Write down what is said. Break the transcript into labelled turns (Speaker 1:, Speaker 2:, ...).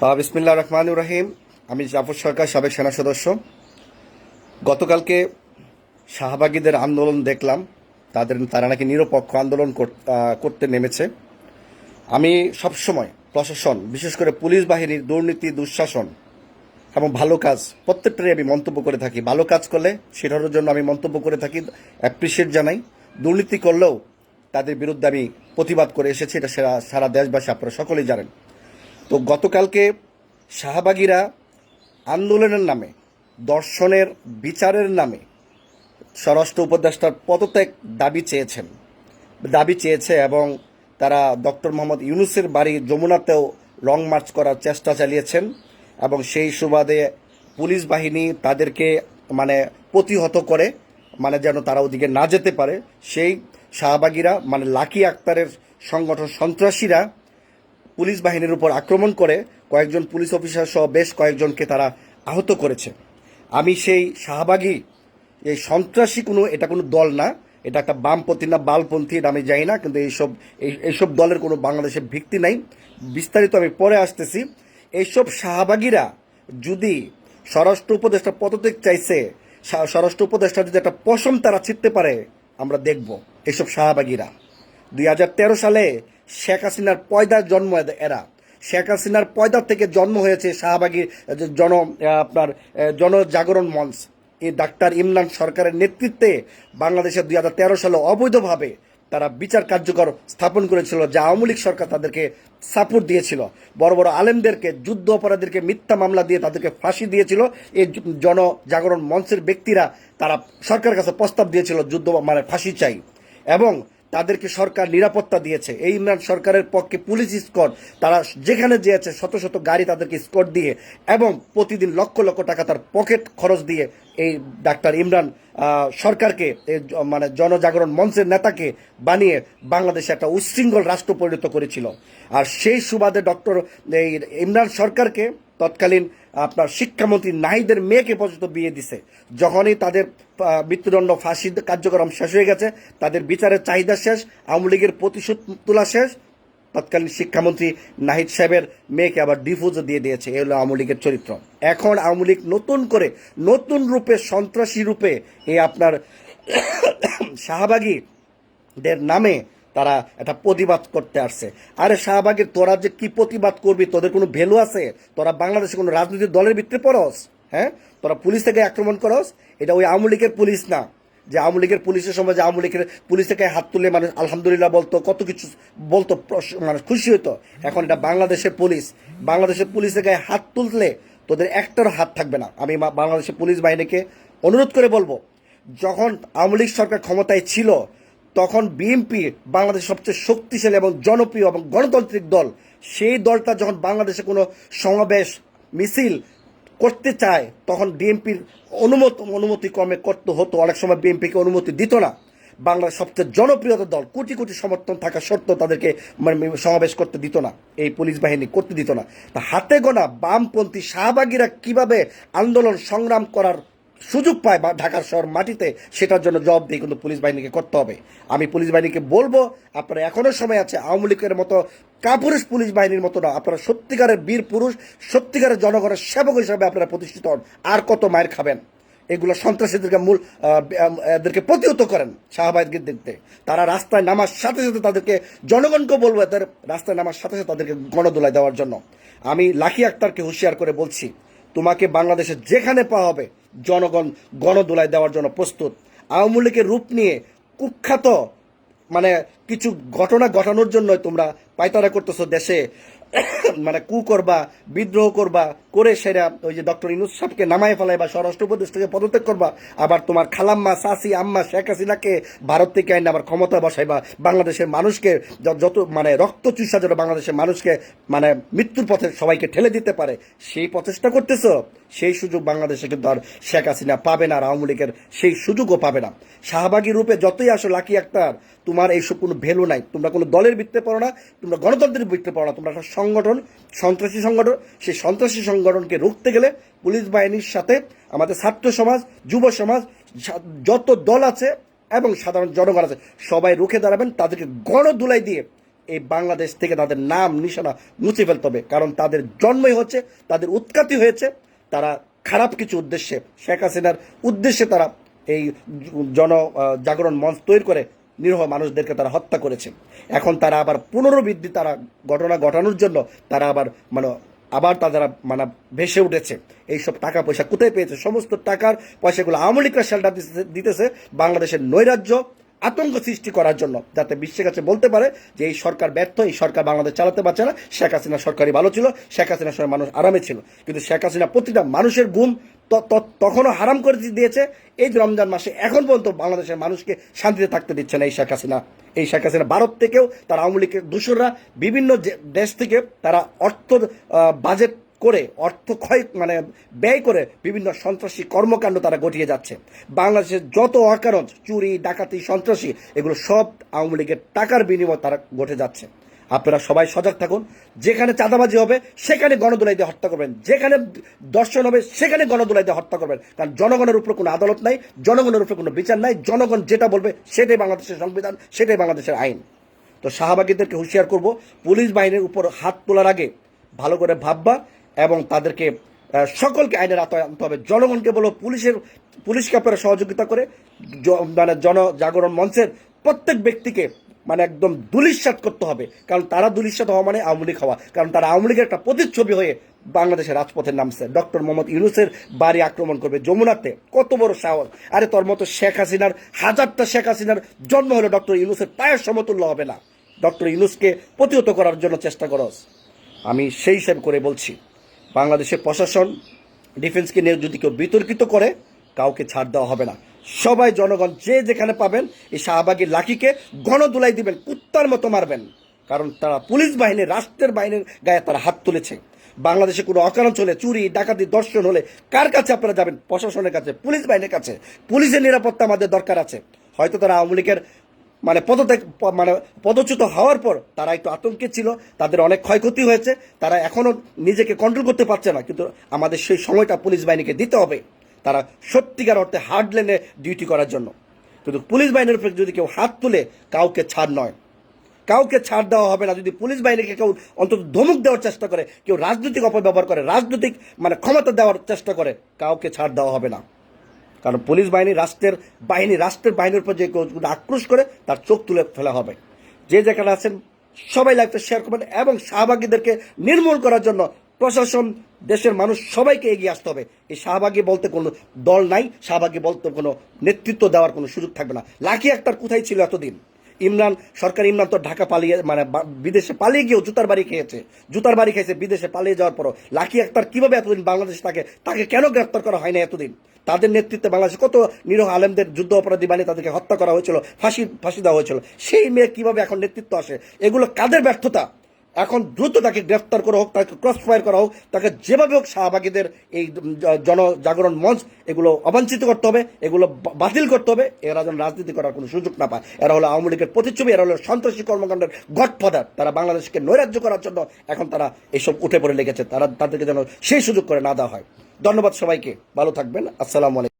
Speaker 1: আহ, বিসমিল্লাহ রহমান রাহিম। আমি জাফর সরকার সাবেক সেনা সদস্য। গতকালকে শাহবাগীদের আন্দোলন দেখলাম। তাদের তারা নাকি নিরপেক্ষ আন্দোলন করতে নেমেছে। আমি সবসময় প্রশাসন বিশেষ করে পুলিশ বাহিনীর দুর্নীতি দুঃশাসন এবং ভালো কাজ প্রত্যেকটারই আমি মন্তব্য করে থাকি। ভালো কাজ করলে সেটার জন্য আমি মন্তব্য করে থাকি অ্যাপ্রিসিয়েট জানাই। দুর্নীতি করলেও তাদের বিরুদ্ধে আমি প্রতিবাদ করে এসেছি। এটা সারা সারা দেশবাসী আপনারা সকলেই জানেন। তো গতকালকে শাহবাগীরা আন্দোলনের নামে, দর্শনের বিচারের নামে স্বরাষ্ট্র উপদেষ্টার পদত্যাগ দাবি চেয়েছেন। দাবি চেয়েছে এবং তারা ডক্টর মোহাম্মদ ইউনুসের বাড়ি যমুনাতেও লং মার্চ করার চেষ্টা চালিয়েছেন এবং সেই সুবাদে পুলিশ বাহিনী তাদেরকে মানে প্রতিহত করে মানে যেন তারা ওদিকে না যেতে পারে। সেই শাহবাগীরা মানে লাকি আক্তারের সংগঠন সন্ত্রাসীরা পুলিশ বাহিনীর উপর আক্রমণ করে কয়েকজন পুলিশ অফিসার সহ বেশ কয়েকজনকে তারা আহত করেছে। আমি সেই শাহবাগী, এই সন্ত্রাসী কোনো, এটা কোনো দল না। এটা একটা বামপন্থী না, বালপন্থী, এটা আমি জানি না, কিন্তু এইসব, এই- এইসব দলের কোনো বাংলাদেশে ভিত্তি নাই। বিস্তারিত আমি পরে আসতেছি। এইসব শাহবাগীরা যদি স্বরাষ্ট্র উপদেষ্টা পদত্যাগ চাইছে স্বরাষ্ট্র উপদেষ্টা যদি একটা পশম তারা ছিটতে পারে, আমরা দেখব। এইসব শাহবাগীরা। দুই হাজার তেরো সালে শেখ হাসিনার পয়দার জন্ম এরা। শেখ হাসিনার পয়দার থেকে জন্ম হয়েছে শাহবাগী যে জন আপনার জনজাগরণ মঞ্চ। এই ডাক্তার ইমরান সরকারের নেতৃত্বে বাংলাদেশে দুই হাজার তেরো সালে অবৈধভাবে তারা বিচার কার্যকর স্থাপন করেছিল, যা আওয়ামী লীগ সরকার তাদেরকে সাপোর্ট দিয়েছিল। বড় বড় আলেমদেরকে, যুদ্ধ অপরাধীদেরকে মিথ্যা মামলা দিয়ে তাদেরকে ফাঁসি দিয়েছিল। এই জনজাগরণ মঞ্চের ব্যক্তিরা তারা সরকারের কাছে প্রস্তাব দিয়েছিল, যুদ্ধ মানে ফাঁসি চাই। এবং তাদেরকে সরকার নিরাপত্তা দিয়েছে। এই ইমরান সরকারের পক্ষে পুলিশ স্কট তারা যেখানে যেয়েছে শত শত গাড়ি তাদেরকে স্কট দিয়ে এবং প্রতিদিন লক্ষ লক্ষ টাকা তার পকেট খরচ দিয়ে এই ডাক্তার ইমরান সরকারকে মানে জনজাগরণ মঞ্চের নেতাকে বানিয়ে বাংলাদেশে একটা উচ্ছৃঙ্খল রাষ্ট্র পরিণত করেছিল। আর সেই সুবাদে ডক্টর, এই ইমরান সরকারকে তৎকালীন আপনার শিক্ষামন্ত্রী নাহিদের মেয়েকে পর্যন্ত বিয়ে দিছে। যখনই তাদের মৃত্যুদণ্ড ফাঁসি কার্যক্রম শেষ হয়ে গেছে, তাদের বিচারের চাহিদা শেষ, আওয়ামী লীগের প্রতিশোধ তোলা শেষ, তৎকালীন শিক্ষামন্ত্রী নাহিদ সাহেবের মেয়েকে আবার ডিফুজও দিয়ে দিয়েছে। এই হলো আওয়ামী লীগের চরিত্র। এখন আওয়ামী লীগ নতুন করে, নতুন রূপে, সন্ত্রাসী রূপে এই আপনার শাহবাগী দের নামে তারা একটা প্রতিবাদ করতে আসছে। আরে শাহবাগের তোরা যে কি প্রতিবাদ করবি? তোদের কোনো ভ্যালু আছে? তোরা বাংলাদেশে কোনো রাজনৈতিক দলের ভিত্তিতে পড়স? হ্যাঁ? তোরা পুলিশ থেকে আক্রমণ করস? এটা ওই আওয়ামী লীগের পুলিশ না। যে আওয়ামী লীগের পুলিশের সময় যে আওয়ামী লীগের পুলিশ থেকে হাত তুলে মানুষ আলহামদুলিল্লাহ বলতো, কত কিছু বলতো, প্রশ- মানে খুশি হতো এখন এটা বাংলাদেশের পুলিশ। বাংলাদেশের পুলিশ থেকে হাত তুললে তোদের একটার হাত থাকবে না। আমি বাংলাদেশের পুলিশ বাহিনীকে অনুরোধ করে বলব, যখন আওয়ামী লীগ সরকার ক্ষমতায় ছিল তখন বিএনপি বাংলাদেশের সবচেয়ে শক্তিশালী এবং জনপ্রিয় এবং গণতান্ত্রিক দল, সেই দলটা যখন বাংলাদেশে কোনো সমাবেশ, মিছিল করতে চায়, তখন বিএনপির অনুমতি অনুমতি ক্রমে করতে হতো। অনেক সময় বিএনপিকে অনুমতি দিত না। বাংলার সবচেয়ে জনপ্রিয়তা দল, কোটি কোটি সমর্থন থাকা সত্ত্বেও তাদেরকে মানে সমাবেশ করতে দিত না। এই পুলিশ বাহিনী করতে দিত না। তা হাতে গোনা বামপন্থী শাহবাগীরা কীভাবে আন্দোলন সংগ্রাম করার সুযোগ পায় বা ঢাকার শহর মাটিতে, সেটার জন্য জব দিয়ে কিন্তু পুলিশ বাহিনীকে করতে হবে। আমি পুলিশ বাহিনীকে বলব, আপনারা এখনও সময় আছে, আওয়ামী লীগের মতো কাপুরুষ পুলিশ বাহিনীর মতো না, আপনারা সত্যিকারের বীর পুরুষ, সত্যিকারের জনগণের সেবক হিসাবে আপনারা প্রতিষ্ঠিত হন, আর কত মায়ের খাবেন? এগুলো সন্ত্রাসীদেরকে মূল এদেরকে প্রতিহত করেন শাহবাগীর দেখতে তারা রাস্তায় নামার সাথে সাথে তাদেরকে, জনগণকে বলব এদের রাস্তায় নামার সাথে সাথে তাদেরকে গণদোলায় দেওয়ার জন্য। আমি লাকি আক্তারকে হুঁশিয়ার করে বলছি, তোমাকে বাংলাদেশে যেখানে পাওয়া হবে জনগণ গণদোলায় দেওয়ার জন্য প্রস্তুত। আওয়ামী লীগের রূপ নিয়ে কুখ্যাত মানে কিছু ঘটনা ঘটানোর জন্য তোমরা পায়তারা করতেছো দেশে। মানে কু করবা, বিদ্রোহ করবা, করে সেরা ওই যে ডক্টর ইনুস সাহেবকে নামায় ফেলাই বা স্বরাষ্ট্র উপদেশ থেকে পদত্যাগ করবা, আবার তোমার খালাম্মা সাসি আম্মা, শেখ হাসিনাকে ভারত থেকে আইন আবার ক্ষমতা বসাইবা। বাংলাদেশের মানুষকে যত মানে রক্ত চুষা যেন বাংলাদেশের মানুষকে মানে মৃত্যুর পথে সবাইকে ঠেলে দিতে পারে, সেই প্রচেষ্টা করতেছো? সেই সুযোগ বাংলাদেশে কিন্তু আর শেখ হাসিনা পাবে না আর আওয়ামী লীগের সেই সুযোগও পাবে না। শাহবাগী রূপে যতই আসো লাকি আক্তার, তোমার এইসব কোনো ভ্যালু নাই। তোমরা কোনো দলের ভিত্তিতে পড়ো না, তোমরা গণতন্ত্রের ভিত্তিতে পড়ো না। তোমরা একটা সংগঠন, সন্ত্রাসী সংগঠন। সেই সন্ত্রাসী সংগঠনকে রুখতে গেলে পুলিশ বাহিনীর সাথে আমাদের ছাত্র সমাজ, যুব সমাজ যত দল আছে এবং সাধারণ জনগণ আছে, সবাই রুখে দাঁড়াবেন, তাদেরকে গণদুলাই দিয়ে এই বাংলাদেশ থেকে তাদের নাম, নিশানা মুছে ফেলতে হবে। কারণ তাদের জন্মই হচ্ছে, তাদের উৎকাতি হয়েছে তারা খারাপ কিছু উদ্দেশ্যে শেখ হাসিনার উদ্দেশ্যে তারা এই জন জাগরণ মঞ্চ তৈরি করে নিরহ মানুষদেরকে তারা হত্যা করেছে। এখন তারা আবার পুনরাবৃদ্ধি তারা ঘটনা ঘটানোর জন্য তারা আবার মানে আবার তারা মানে ভেসে উঠেছে, এইসব টাকা পয়সা কোথায় পেয়েছে? সমস্ত টাকার পয়সাগুলো আওয়ামী লীগরা শেল্টার দিতেছে, বাংলাদেশের নৈরাজ্য আতঙ্ক সৃষ্টি করার জন্য, যাতে বিশ্বের কাছে বলতে পারে যে এই সরকার ব্যর্থ, এই সরকার বাংলাদেশ চালাতে পারছে না। শেখ হাসিনা সরকারই ভালো ছিল, শেখ হাসিনার সময় মানুষ আরামে ছিল। কিন্তু শেখ হাসিনা প্রতিটা মানুষের ত- তখনও হারাম করে দিয়েছে। এই রমজান মাসে এখন পর্যন্ত বাংলাদেশের মানুষকে শান্তিতে থাকতে দিচ্ছে না এই শেখ হাসিনা। এই শেখ হাসিনা ভারত থেকেও তারা আওয়ামী লীগের দূষররা বিভিন্ন দেশ থেকে তারা অর্থ বাজেট করে, অর্থ ক্ষয় মানে ব্যয় করে বিভিন্ন সন্ত্রাসী কর্মকাণ্ড তারা ঘটিয়ে যাচ্ছে। বাংলাদেশের যত অকারণ, চুরি, ডাকাতি, সন্ত্রাসী, এগুলো সব আওয়ামী লীগের টাকার বিনিময়ে তারা ঘটে যাচ্ছে। আপনারা সবাই সজাগ থাকুন। যেখানে চাঁদাবাজি হবে, সেখানে গণদোলাই দিয়ে হত্যা করবেন। যেখানে দর্শন হবে, সেখানে গণদোলাই দিয়ে হত্যা করবেন। কারণ জনগণের উপর কোনো আদালত নাই, জনগণের উপর কোনো বিচার নাই। জনগণ যেটা বলবে, সেটাই বাংলাদেশের সংবিধান, সেটাই বাংলাদেশের আইন। তো শাহবাগীদেরকে হুঁশিয়ার করব, পুলিশ বাহিনীর উপর হাত তোলার আগে ভালো করে ভাববা এবং তাদেরকে সকলকে আইনের আওতায় আনতে হবে। জনগণকে বলো, পুলিশের, পুলিশকে আপনারা সহযোগিতা করে মানে জনজাগরণ মঞ্চের প্রত্যেক ব্যক্তিকে মানে একদম দুলিশ্বাত করতে হবে। কারণ তারা দুলিশ্বাত হওয়া মানে আওয়ামী লীগ হওয়া। কারণ তারা আওয়ামী লীগের একটা প্রতিচ্ছবি হয়ে বাংলাদেশের রাজপথে নামছে। ডক্টর মোহাম্মদ ইউনুসের বাড়ি আক্রমণ করবে যমুনাতে। কত বড় সাহস। আরে তোর মতো শেখ হাসিনার, হাজারটা শেখ হাসিনার জন্ম হলো ডক্টর ইউনুসের পায়ের সমতুল্য হবে না। ডক্টর ইউনুসকে প্রতিহত করার জন্য চেষ্টা করস। আমি সেই হিসাব করে বলছি। বাংলাদেশের প্রশাসন ডিফেন্সকে নিয়ে যদি কেউ বিতর্কিত করে, কাউকে ছাড় দেওয়া হবে না। সবাই জনগণ যে যেখানে পাবেন, এই শাহবাগের লাঠিকে গণদুলাই দিবেন, কুত্তার মতো মারবেন। কারণ তারা পুলিশ বাহিনী, রাষ্ট্রের বাহিনীর গায়ে তারা হাত তুলেছে। বাংলাদেশে কোনো অকারণ চলে, চুরি, ডাকাতি, দর্শন হলে কার কাছে আপনারা যাবেন? প্রশাসনের কাছে, পুলিশ বাহিনীর কাছে। পুলিশের নিরাপত্তা আমাদের দরকার আছে। হয়তো তারা আওয়ামী লীগের মানে পদত্যাগ মানে পদচ্যুত হওয়ার পর তারা একটু আতঙ্কে ছিল, তাদের অনেক ক্ষয়ক্ষতি হয়েছে, তারা এখনও নিজেকে কন্ট্রোল করতে পারছে না, কিন্তু আমাদের সেই সময়টা পুলিশ বাহিনীকে দিতে হবে, তারা সত্যিকার অর্থে হার্ড লেনে ডিউটি করার জন্য। কিন্তু পুলিশ বাহিনীর উপরে যদি কেউ হাত তুলে, কাউকে ছাড় নয়। কাউকে ছাড় দেওয়া হবে না, যদি পুলিশ বাহিনীকে কেউ অন্তত ধমক দেওয়ার চেষ্টা করে, কেউ রাজনৈতিক অপব্যবহার করে, রাজনৈতিক মানে ক্ষমতা দেওয়ার চেষ্টা করে, কাউকে ছাড় দেওয়া হবে না। কারণ পুলিশ বাহিনী রাষ্ট্রের বাহিনী, রাষ্ট্রের বাহিনীর উপর যে আক্রোশ করে তার চোখ তুলে ফেলা হবে। যে যেখানে আছেন, সবাই লাইফটা শেয়ার করবেন এবং শাহবাগীদেরকে নির্মূল করার জন্য প্রশাসন, দেশের মানুষ সবাইকে এগিয়ে আসতে হবে। এই শাহবাগী বলতে কোনো দল নাই, শাহবাগী বলতে কোনো নেতৃত্ব দেওয়ার কোনো সুযোগ থাকবে না। লাকি আক্তার কোথায় ছিল এতদিন? ইমরান, সরকার ইমরান তো ঢাকা পালিয়ে মানে বিদেশে পালিয়ে গিয়েও জুতার বাড়ি খেয়েছে। জুতার বাড়ি খেয়েছে, বিদেশে পালিয়ে যাওয়ার পরও। লাকি আক্তার কীভাবে এতদিন বাংলাদেশ তাকে তাকে কেন গ্রেফতার করা হয় না এতদিন? তাদের নেতৃত্বে বাংলাদেশে কত নিরহ আলেমদের যুদ্ধ অপরাধী বানিয়ে তাদেরকে হত্যা করা হয়েছিল, ফাঁসি ফাঁসি দেওয়া হয়েছিল? সেই মেয়ে কীভাবে এখন নেতৃত্ব আসে? এগুলো কাদের ব্যর্থতা? এখন দ্রুত তাকে গ্রেফতার করা হোক, তাকে ক্রস ফায়ার করা হোক, তাকে যেভাবে হোক শাহবাগীদের এই জনজাগরণ মঞ্চ এগুলো অবাঞ্ছিত করতে হবে, এগুলো বাতিল করতে হবে। এরা যেন রাজনীতি করার কোনো সুযোগ না পায়। এরা হলো আওয়ামী লীগের প্রতিচ্ছবি, এরা হলো সন্ত্রাসী কর্মকাণ্ডের গডফাদার। তারা বাংলাদেশকে নৈরাজ্য করার জন্য এখন তারা এইসব উঠে পড়ে লেগেছে। তারা তাদেরকে যেন সেই সুযোগ করে না দেওয়া হয়। ধন্যবাদ সবাইকে। ভালো থাকবেন। আসসালামু আলাইকুম।